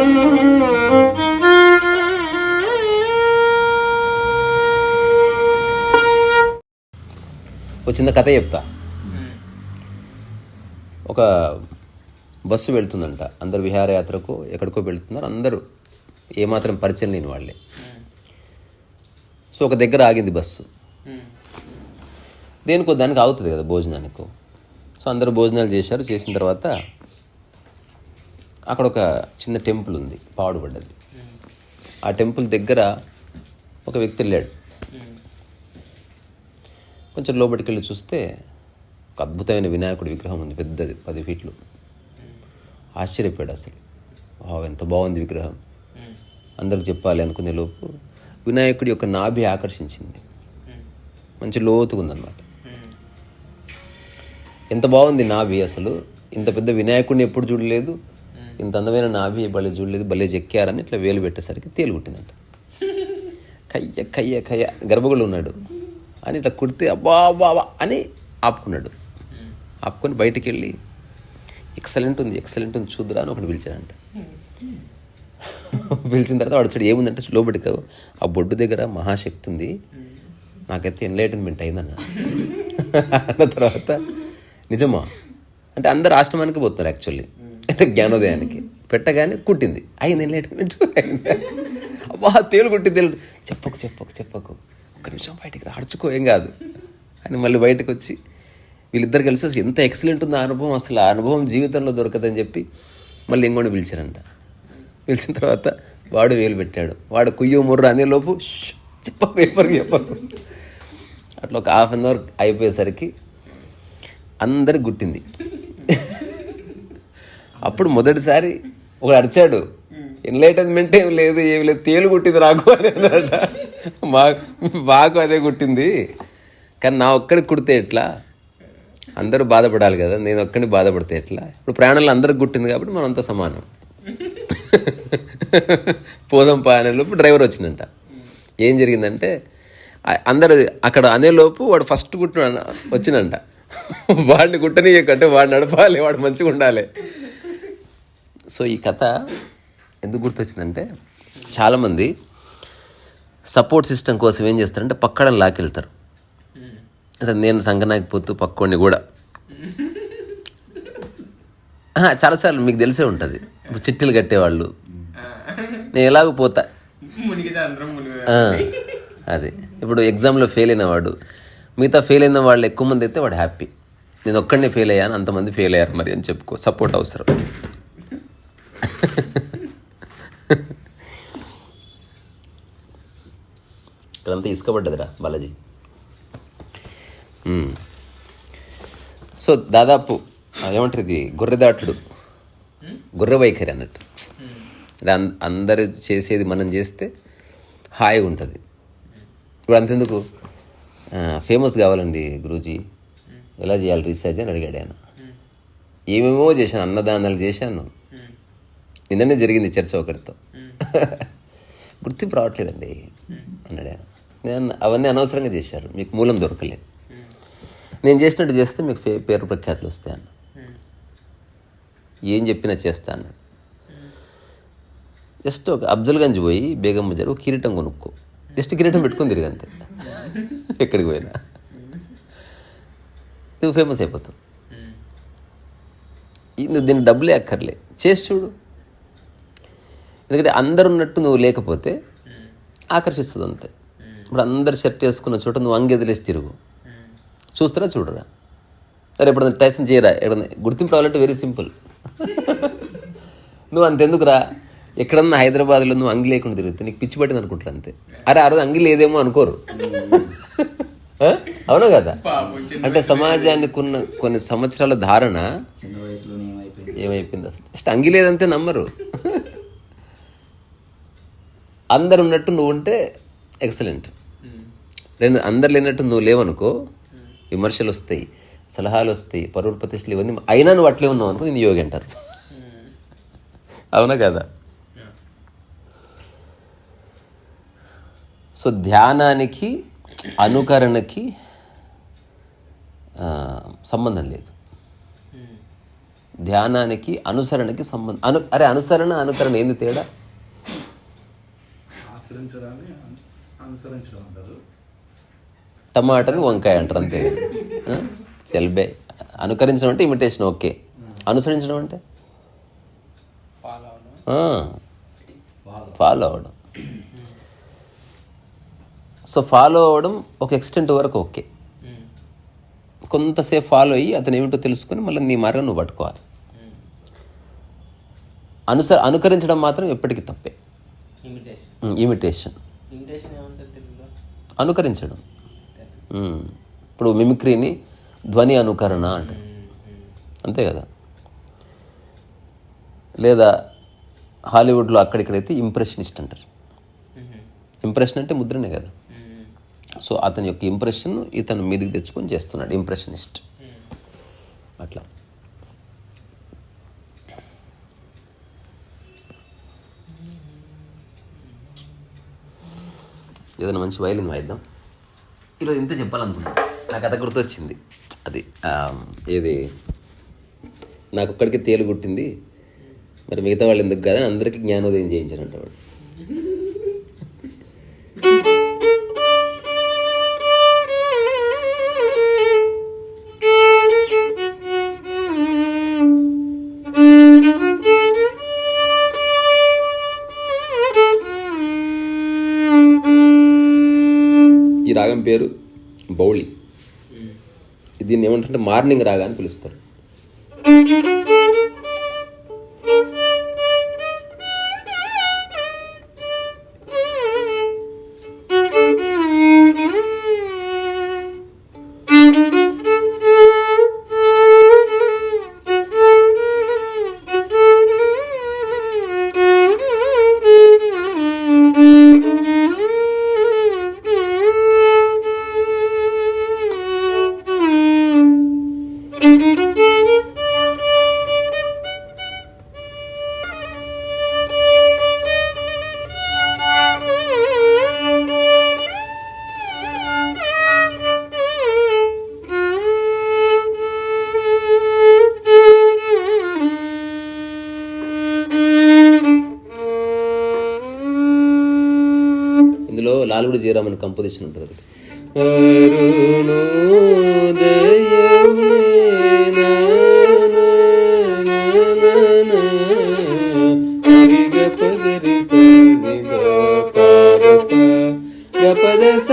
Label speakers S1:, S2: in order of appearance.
S1: ఒక చిన్న కథ చెప్తా. ఒక బస్సు వెళ్తుందంట. అందరు విహారయాత్రకు ఎక్కడికో వెళ్తున్నారు. అందరూ ఏమాత్రం పరిచయం లేని వాళ్ళే. సో ఒక దగ్గర ఆగింది బస్సు. దేనికో దానికి ఆగుతుంది కదా భోజనానికి. సో అందరూ భోజనాలు చేశారు. చేసిన తర్వాత అక్కడ ఒక చిన్న టెంపుల్ ఉంది పాడుపడ్డది ఆ టెంపుల్ దగ్గర ఒక వ్యక్తి వెళ్ళాడు కొంచెం లోపలికి వెళ్ళి చూస్తే ఒక అద్భుతమైన వినాయకుడి విగ్రహం ఉంది పెద్దది పది ఫీట్లు. ఆశ్చర్యపోయాడు అసలు. వావ్ ఎంత బాగుంది విగ్రహం. అందరికి చెప్పాలి అనుకునే లోపు వినాయకుడి యొక్క నాభి ఆకర్షించింది. మంచి లోతుగా ఎంత బాగుంది నాభి అసలు. ఇంత పెద్ద వినాయకుడిని ఎప్పుడు చూడలేదు. ఇంత అందమైన నాభి భలే చూడలేదు భలే చెక్కారని ఇట్లా వేలు పెట్టేసరికి తేలుగుట్టిందంట కయ్య కయ్య కయ్య గర్భగుడు ఉన్నాడు. అని ఇట్లా కుడితే అబ్బా అబ్బా అని ఆపుకున్నాడు. ఆపుకొని బయటికి వెళ్ళి ఎక్సలెంట్ ఉంది ఎక్సలెంట్ ఉంది చూద్దురా అని ఒకటి పిలిచాడంట. పిలిచిన తర్వాత వాడు చూడు ఏముందంటే లోబడికి ఆ బొడ్డు దగ్గర మహాశక్తి ఉంది. నాకైతే ఎన్లైటన్మెంట్ అయిందన్న. అన్న తర్వాత నిజమా? అంటే అందరు ఆశ్రమానికి పోతున్నారు యాక్చువల్లీ పెట్ట జ్ఞానోదయానికి. పెట్టగానే కుట్టింది. అయింది ఎన్లైటన్మెంట్ అబ్బా తేలు కుట్టి తేలు చెప్పకు చెప్పకు చెప్పకు. ఒక నిమిషం బయటికి రాడుచుకో ఏం కాదు. అని మళ్ళీ బయటకు వచ్చి వీళ్ళిద్దరు కలిసి ఎంత ఎక్సలెంట్ ఉందో ఆ అనుభవం అసలు ఆ అనుభవం జీవితంలో దొరకదని చెప్పి మళ్ళీ ఇంకోటి పిలిచారంట. పిలిచిన తర్వాత వాడు వేలు పెట్టాడు. వాడు కుయ్యో ముర్రు అనే లోపు చెప్పకు ఎవరికి చెప్పకు. అట్లా ఒక హాఫ్ అన్ అవర్ అయిపోయేసరికి అందరికి గుట్టింది. అప్పుడు మొదటిసారి ఒకడు అరిచాడు. ఎన్లైటన్మెంట్ ఏం లేదు ఏం లేదు తేలు కుట్టింది నాకు అని మా మాకు అదే కుట్టింది. కానీ నా ఒక్కడికి కుడితే ఎట్లా? అందరూ బాధపడాలి కదా నేను ఒక్కడిని బాధపడితే ఎట్లా? ఇప్పుడు ప్రాణాలు అందరికి కుట్టింది కాబట్టి మనం సమానం. పోదాం పా అనే లోపు డ్రైవర్ వచ్చిందంట. ఏం జరిగిందంటే అందరు అక్కడ అనేలోపు వాడు ఫస్ట్ కుట్టిన వచ్చినంట వాడిని కుట్టనీయకంటే వాడు నడపాలి వాడు మంచిగా ఉండాలి. సో ఈ కథ ఎందుకు గుర్తొచ్చిందంటే చాలామంది సపోర్ట్ సిస్టమ్ కోసం ఏం చేస్తారంటే పక్కన లాకెళ్తారు అంటే నేను సంగనాకి పోతూ పక్కోడిని కూడా. చాలాసార్లు మీకు తెలిసే ఉంటుంది. ఇప్పుడు చిట్టీలు కట్టేవాళ్ళు. నేను ఎలాగో పోతా. అది. ఇప్పుడు ఎగ్జామ్లో ఫెయిల్ అయిన వాడు మిగతా ఫెయిల్ అయిన వాళ్ళు ఎక్కువ మంది అయితే వాడు హ్యాపీ. నేను ఒక్కడినే ఫెయిల్ అయ్యాను అంతమంది ఫెయిల్ అయ్యారు మరి అని చెప్పుకో సపోర్ట్ అవసరం. ఇక్కడంతా ఇసుక పడ్డదిరా బాలాజీ. సో దాదాపు ఏమంటారు ఇది? గొర్రెదాటుడు. గొర్రె వైఖరి అన్నట్టు. అందరూ చేసేది మనం చేస్తే హాయిగా ఉంటుంది. ఇప్పుడు అంతెందుకు? ఫేమస్ కావాలండి గురూజీ. ఎలా చేయాలి రీసెర్చ్ అని అడిగాడు ఆయన. ఏమేమో చేశాను అన్నదానాలు చేశాను. నిన్ననే జరిగింది చర్చ ఒకరితో. గుర్తింపు రావట్లేదండి. అన్నాడు ఆయన. నేను అవన్నీ అనవసరంగా చేశారు. మీకు మూలం దొరకలేదు. నేను చేసినట్టు చేస్తే మీకు పేరు ప్రఖ్యాతులు వస్తాయి అన్న ఏం చెప్పినా చేస్తా అన్నాడు. జస్ట్ ఒక అఫ్జల్గంజ్ పోయి బేగం బజార్ ఒక కిరీటం కొనుక్కో. జస్ట్ కిరీటం పెట్టుకొని తిరిగి అంతే. ఎక్కడికి పోయినా. నువ్వు ఫేమస్ అయిపోతావు. నువ్వు దీనికి డబ్బులే అక్కర్లే. చేసి చూడు. ఎందుకంటే అందరు ఉన్నట్టు నువ్వు లేకపోతే ఆకర్షిస్తుంది అంతే ఇప్పుడు అందరు షర్ట్ వేసుకున్న చోట నువ్వు అంగి వదిలేసి తిరుగు. చూస్తారా చూడరా? సరే ఎప్పుడైనా టైసన్ చేయరా? ఎక్కడన్నా గుర్తింపు రావాలంటే వెరీ సింపుల్ నువ్వు అంతెందుకురా? ఎక్కడన్నా హైదరాబాద్లో నువ్వు అంగి లేకుండా తిరిగితే నీకు పిచ్చి పట్టింది అనుకుంటారు అంతే. అరే ఆ రోజు అంగి లేదేమో అనుకోరు? అవునా కదా? అంటే సమాజానికి ఉన్న కొన్ని సంవత్సరాల ధారణ
S2: ఏమైపోయింది?
S1: ఏమైపోయింది అసలు? జస్ట్ అంగి లేదంతే నమ్మరు. అందరు ఉన్నట్టు నువ్వు ఉంటే ఎక్సలెంట్ రెండు అందరు లేనట్టు నువ్వు లేవనుకో విమర్శలు వస్తాయి సలహాలు వస్తాయి పరువుల ప్రతిష్టలు ఇవన్నీ అయినా నువ్వు అట్లే ఉన్నావు అనుకో ఇది యోగి అంటారు. అవునా కదా? సో ధ్యానానికి అనుకరణకి సంబంధం లేదు. ధ్యానానికి అనుసరణకి సంబంధం అను అరే అనుసరణ అనుకరణ ఏంది తేడా?
S3: ఆచరించడాన్ని అను- అనుసరించడం అంటారు.
S1: టమాటాని వంకాయ అంటారు అంతే? చెల్బే అనుకరించడం అంటే ఇమిటేషన్ ఓకే. అనుసరించడం అంటే?
S4: ఫాలో అవడం
S1: సో ఫాలో అవ్వడం ఒక ఎక్స్టెంట్ వరకు ఓకే. కొంతసేపు ఫాలో అయ్యి అతను ఏమిటో తెలుసుకొని మళ్ళీ నీ మార్గం నువ్వు పట్టుకోవాలి. అనుస అనుకరించడం మాత్రం ఎప్పటికీ తప్పే.
S4: ఇమిటేషన్
S1: అనుకరించడం. ఇప్పుడు మిమిక్రీని ధ్వని అనుకరణ అంటారు. అంతే కదా? లేదా హాలీవుడ్లో అక్కడిక్కడైతే ఇంప్రెషనిస్ట్ అంటారు. ఇంప్రెషన్ అంటే ముద్రనే కదా? సో అతని యొక్క ఇంప్రెషన్ ఇతను మీదికి తెచ్చుకొని చేస్తున్నాడు ఇంప్రెషనిస్ట్ అట్లా. ఏదైనా మంచి వైలిన్ వాయిద్దాం. ఈరోజు ఇంత చెప్పాలనుకున్నా నాకు కథ గుర్తొచ్చింది. అది ఏది? నాకు ఒక్కడికి తేలు గుట్టింది మరి మిగతా వాళ్ళు ఎందుకు కదా అందరికీ జ్ఞానోదయం చేయించారంట వాడు. రాగం పేరు బౌళి. దీన్ని ఏమంటారంటే మార్నింగ్ రాగా అని పిలుస్తారు. ఇందులో లాలుడు కంపోజిషన్ ఉంటుంది ఒకటి గప గప దస